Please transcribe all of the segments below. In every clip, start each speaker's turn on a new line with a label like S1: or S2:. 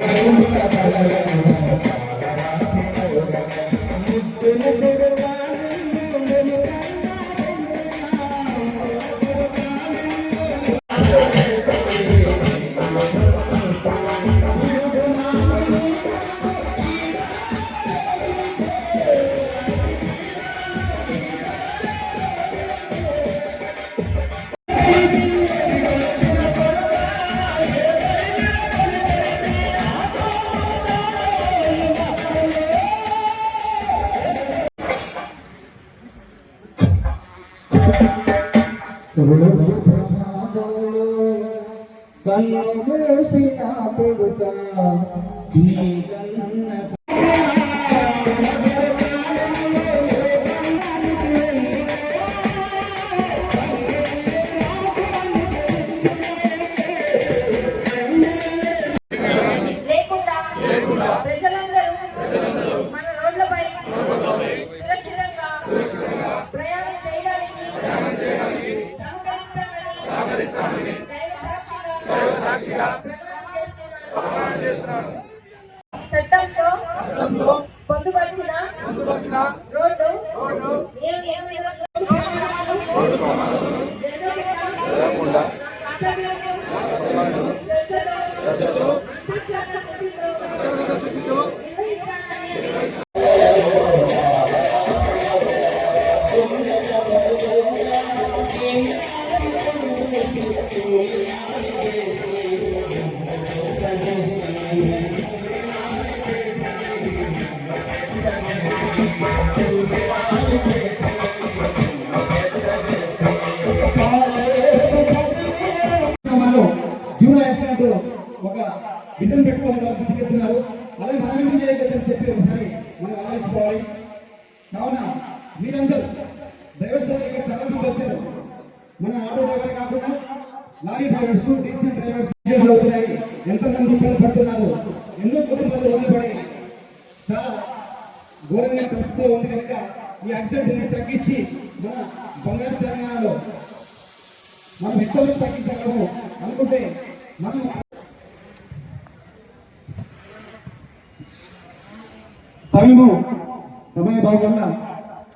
S1: Gracias. કન્યા సహకరిస్తామని దైవ సాక్షిగా ప్రమాణం చేస్తున్నాను. చట్టంతో పొందుపరిచిన రోడ్డు నియమ- నియమాలను జరగకుండా
S2: Amen. కనుక ఈ యాక్సిడెంట్ తగ్గించి మన బంగారు తెలంగాణలో మనం ఎంతవరకు తగ్గించగలము అనుకుంటే మనం సమయము సమయ భాగం వల్ల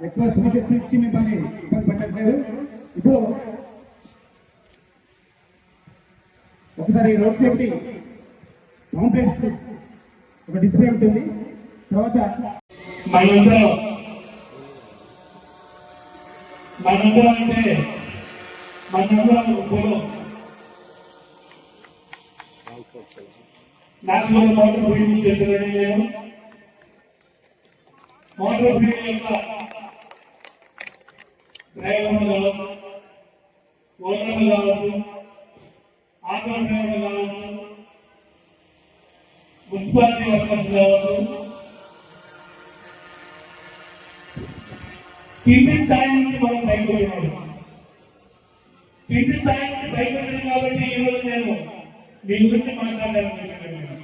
S2: ఎక్కువ స్పీచెస్ ఇచ్చి మిమ్మల్ని ఇబ్బంది పెట్టట్లేదు. ఇప్పుడు ఒకసారి రోడ్ సేఫ్టీ కాంప్లెక్స్ ఒక డిస్ప్లే ఉంటుంది. తర్వాత
S3: మనందరం మనందరం అంటే మనందరం పొలం నాకు కూడా మోటార్ ఫీల్డ్ చేస్తున్నాడు నేను మోటార్ ఫీల్డ్ యొక్క డ్రైవర్లు కావచ్చు ఓనర్లు కావచ్చు ఆటో డ్రైవర్లు కావచ్చు మున్సిపాలిటీ వర్కర్స్ కావచ్చు కింది స్థాయి నుంచి మనం బయటపడినాడు కింది స్థాయి నుంచి బయటపడింది కాబట్టి ఈ రోజు నేను మీ గురించి మాట్లాడాలనుకుంటున్నాను.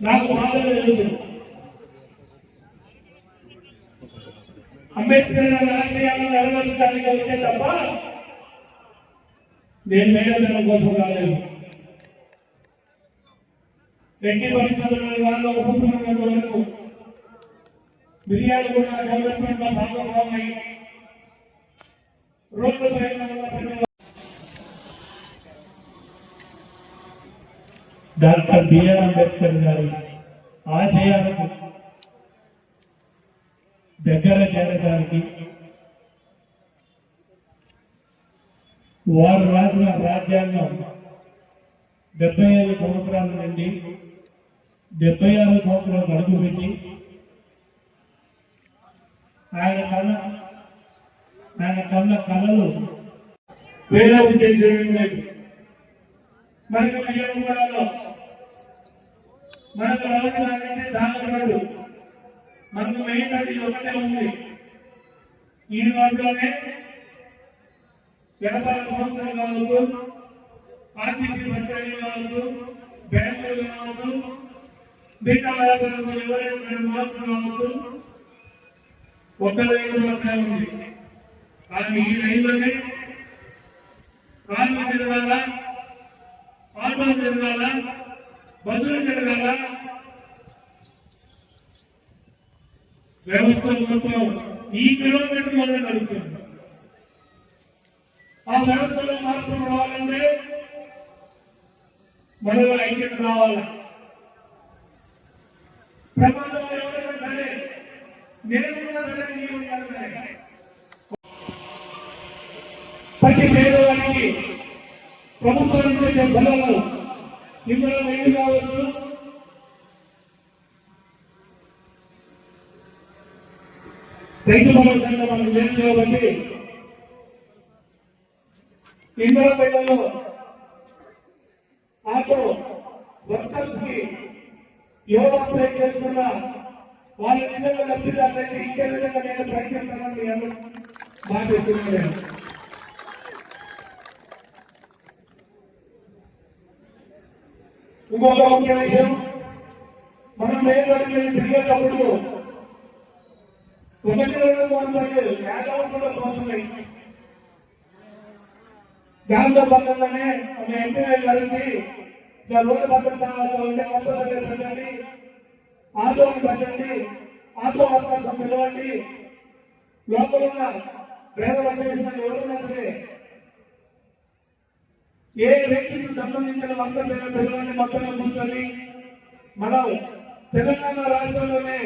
S3: నాకు బాగా తెలుసు. అంబేద్కర్ రాజకీయాలను నెరవేర్చడానికి వచ్చే తప్ప నేను మేడదానం కోసం రాలేదు. వ్యక్తి పరిస్థితుల్లో వాళ్ళు ఒప్పుకున్నంత వరకు మిర్యాలు కూడా డెవలప్మెంట్లో భాగస్వామై. రోడ్ల పైన డాక్టర్ బిఆర్ అంబేద్కర్ గారి ఆశయాలకు దగ్గర చేరడానికి వారు రాసిన రాజ్యాంగం డెబ్బై ఐదు సంవత్సరాల నుండి డెబ్బై ఆరు సంవత్సరాలు అడుగుపెట్టి ఆయన కళ ఆయన కళ్ళ కళలు. వేలాది చేసేయడం లేదు మనకు విజయవాడలో మనకు రావడానికి సాగరాడు మనకు మెయిన్ అది ఒకటే ఉంది. ఈ వాటిలోనే వ్యాపార సంస్థలు కావచ్చు ఆర్టీసీ బస్సులు కావచ్చు బ్యాంకులు కావచ్చు మిగతా వ్యాపారంలో ఎవరైనా మోసం కావచ్చు ఒక లైన్ మాత్రమే ఉంది. కానీ ఈ లైన్లోనే కార్లు తిరగాల?
S4: ఆటోలు తిరగాల? బస్సులు తిరగాల? వ్యవస్థ మొత్తం ఈ కిలోమీటర్ మొదలు నడుస్తుంది. ఆ వ్యవస్థలో మార్పు రావాలంటే మనలో ఐక్యత రావాలి? ప్రమాణ ఎవరైనా సరే నేను ఉన్నా సరే నీవు ఉన్నా సరే ప్రతి పేదవాడికి ప్రభుత్వం ఇచ్చే బలాలు ఇందులో ఏమి కావచ్చు. రైతు భరోసా మనకు లేదు కాబట్టి ఇందులో పిల్లలు ఆటో వర్కర్స్కి ఎవరు అప్లై చేసుకున్నా వాళ్ళ నిజంగా లబ్ధిదారులైతే ఇచ్చే విధంగా నేను ప్రకటిస్తానని నేను అందరూ. ఇంకొక ముఖ్య విషయం మనం మేలుకొని తిరిగేటప్పుడు ఒకటి రెండు మూడు పర్లేదు యాదవ్ కూడా పోతున్నాయి. దాంతో భాగంగానే ఒక ఎంపీ కలిసి రోడ్డు భద్రత మొత్తం పెట్టండి పెట్టండి పిలవండి. లోపల ఉన్న డ్రైవర్ అసోసియేషన్ ఎవరున్నా సరే ఏ వ్యక్తికి సంబంధించిన వర్గమైన పిల్లల్ని మొత్తం కూర్చొని మనం తెలంగాణ రాష్ట్రంలోనే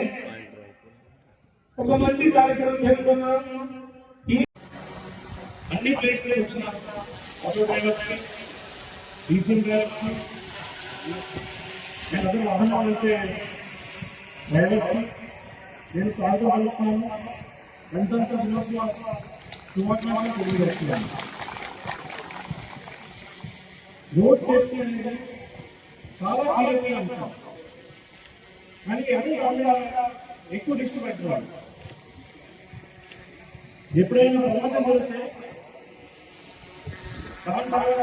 S4: ఒక మంచి కార్యక్రమం చేసుకున్నాం ఈ అన్ని ప్లేస్లు వచ్చిన నేను అందరూ వాహనాలు అయితే డ్రైవర్కి నేను ఎంతంత తెలియజేస్తున్నాను. రోడ్ సేఫ్టీ అనేది చాలా కీలకమైన అంశం. కానీ అది కాకుండా ఎక్కువ దృష్టి పెట్టేవాడు ఎప్పుడైనా ప్రమాదం జరిగితే దాని తర్వాత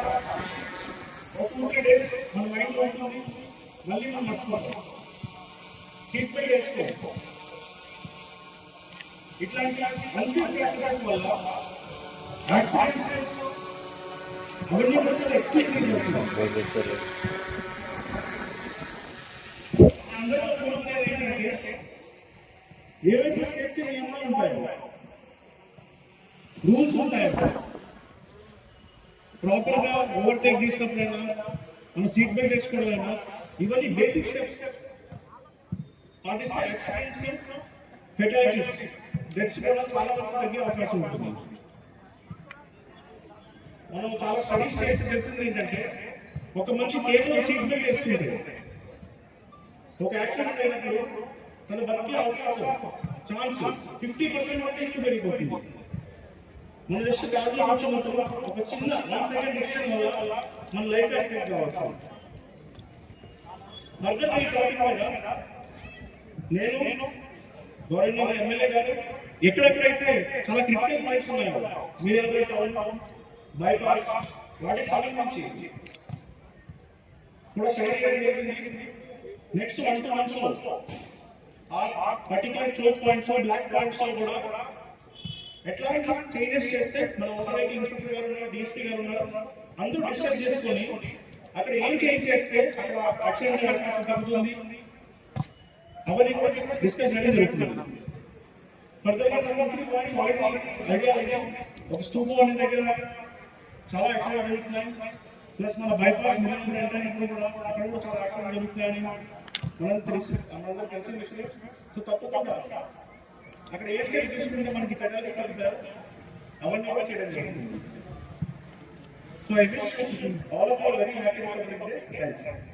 S4: ఒక ఫిఫ్టీ డేస్ మన మైండ్లో ఉంటుంది మళ్ళీ మనం మర్చిపోతాం. సీట్ బెల్ట్ వేసుకో ఇట్లాంటి మంచి వల్ల యాక్సిడెంట్స్ ఏవైతే సేఫ్టీ నియమాలు ఉంటాయో రూల్స్ ఉంటాయో ప్రాపర్ గా ఓవర్టేక్ తీసుకున్నప్పుడైనా మనం సీట్ బెల్ట్ వేసుకోవడమైనా ఇవన్నీ బేసిక్ స్టెప్స్ పాటిస్తే యాక్సిడెంట్స్ ఫెటాలిటీస్ డెత్స్ కూడా చాలా వరకు తగ్గే అవకాశం ఉంటుంది మనం చాలా స్టడీస్ చేస్తే తెలిసింది ఏంటంటే ఒక మనిషి కేవలం సీట్ బెల్ట్ వేసుకుంటే ఒక యాక్సిడెంట్ అయినప్పుడు తన బతికే అవకాశం ఛాన్స్ ఫిఫ్టీ పర్సెంట్ కంటే ఎక్కువ పెరిగిపోతుంది. మన జస్ట్ కార్లో కూర్చున్నప్పుడు ఒక చిన్న వన్ సెకండ్ డిసిషన్ వల్ల మన లైఫ్ యాక్సిడెంట్ కావచ్చు. మర్దర్ ఈ టాపిక్ మీద నేను గవర్నమెంట్ ఎమ్మెల్యే గారు ఎక్కడెక్కడైతే చాలా క్రిటికల్ పాయింట్స్ ఉన్నాయో మీరు టౌన్ బైపాస్ వాటికి సంబంధించి కూడా స్టడీ చేయడం జరిగింది. నెక్స్ట్ వన్ టూ మంత్స్ ఆ particular choke points black points కూడా. ఎట్లాంటి చేంజెస్ చేస్తే మన ఓవరాల్ ఇన్స్పెక్టర్ గారు ఉన్నారు డిఎస్పీ గారు ఉన్నారు. అందరూ డిస్కస్ చేసుకొని అక్కడ ఏం చేంజ్ చేస్తే అక్కడ యాక్సిడెంట్ అవకాశం తగ్గుతుంది అవన్నీ కూడా డిస్కస్ చేయడం జరుగుతుంది. ఫర్దర్గా ఐడియా ఐడియా ఒక స్తూపం అనే దగ్గర. చాలా యాక్సిడెంట్ జరుగుతున్నాయి. ప్లస్ మన బైపాస్ మిలియన్ అయినప్పుడు కూడా అక్కడ కూడా చాలా యాక్సిడెంట్ జరుగుతున్నాయని మనందరూ తెలిసి మనందరూ తెలిసిన విషయం సో తప్పకుండా అక్కడ ఏ స్టెప్ తీసుకుంటే మనకి పెద్దలు తగ్గుతారు అవన్నీ కూడా చేయడం జరుగుతుంది so I wish all of all very happy thank you